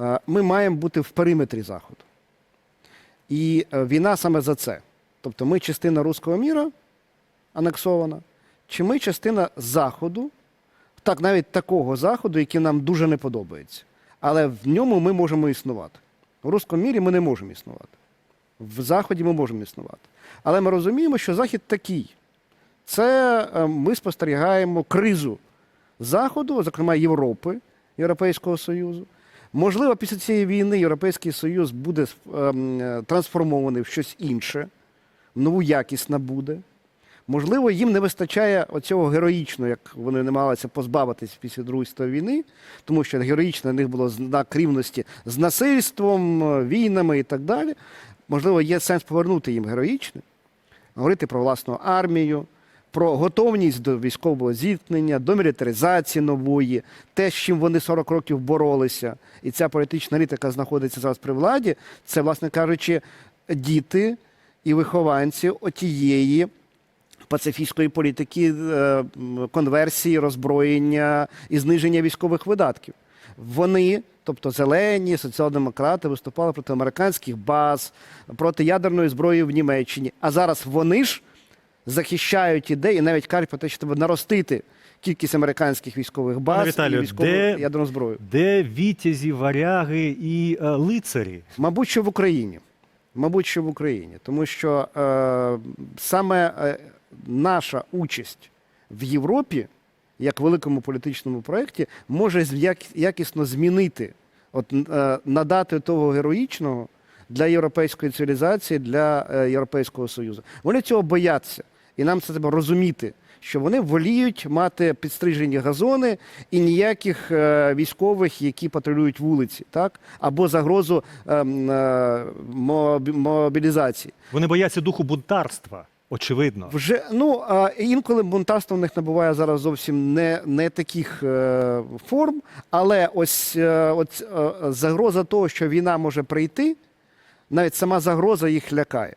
Е, Ми маємо бути в периметрі Заходу. І е, війна саме за це. Тобто ми частина руського міра анексована, чи ми частина Заходу, так, навіть такого Заходу, який нам дуже не подобається. Але в ньому ми можемо існувати. У руському мірі ми не можемо існувати. В Заході ми можемо існувати. Але ми розуміємо, що Захід такий. Це е, ми спостерігаємо кризу Заходу, зокрема Європи, Європейського Союзу. Можливо, після цієї війни Європейський Союз буде ем, е, трансформований в щось інше, в нову якість набуде. Можливо, їм не вистачає оцього героїчного, як вони намагалися позбавитись після Другої світової війни, тому що героїчно на них було знак рівності з насильством, е, війнами і так далі. Можливо, є сенс повернути їм героїчне, говорити про власну армію, про готовність до військового зіткнення, до мілітаризації нової, те, з чим вони 40 років боролися. І ця політична еліта, знаходиться зараз при владі, це, власне кажучи, діти і вихованці отієї пацифістської політики е, конверсії, роззброєння і зниження військових видатків. Вони, тобто зелені, соціал-демократи, виступали проти американських баз, проти ядерної зброї в Німеччині. А зараз вони ж захищають ідеї навіть кажуть про те, що треба наростити кількість американських військових баз Пане і військову де- ядерну зброю. Де вітязі, варяги і е, лицарі? Мабуть, що в Україні. Мабуть, що в Україні. Тому що е, саме е, наша участь в Європі, як великому політичному проєкті, може з- як- якісно змінити, от, е, надати того героїчного для європейської цивілізації, для е, Європейського Союзу. Вони цього бояться. І нам це треба розуміти, що вони воліють мати підстрижені газони і ніяких е, військових, які патрулюють вулиці, так? або загрозу ем, е, мобілізації. Вони бояться духу бунтарства, очевидно. Вже ну а інколи бунтарство в них набуває зараз зовсім не, не таких е, форм, але ось, е, ось е, загроза того, що війна може прийти, навіть сама загроза їх лякає.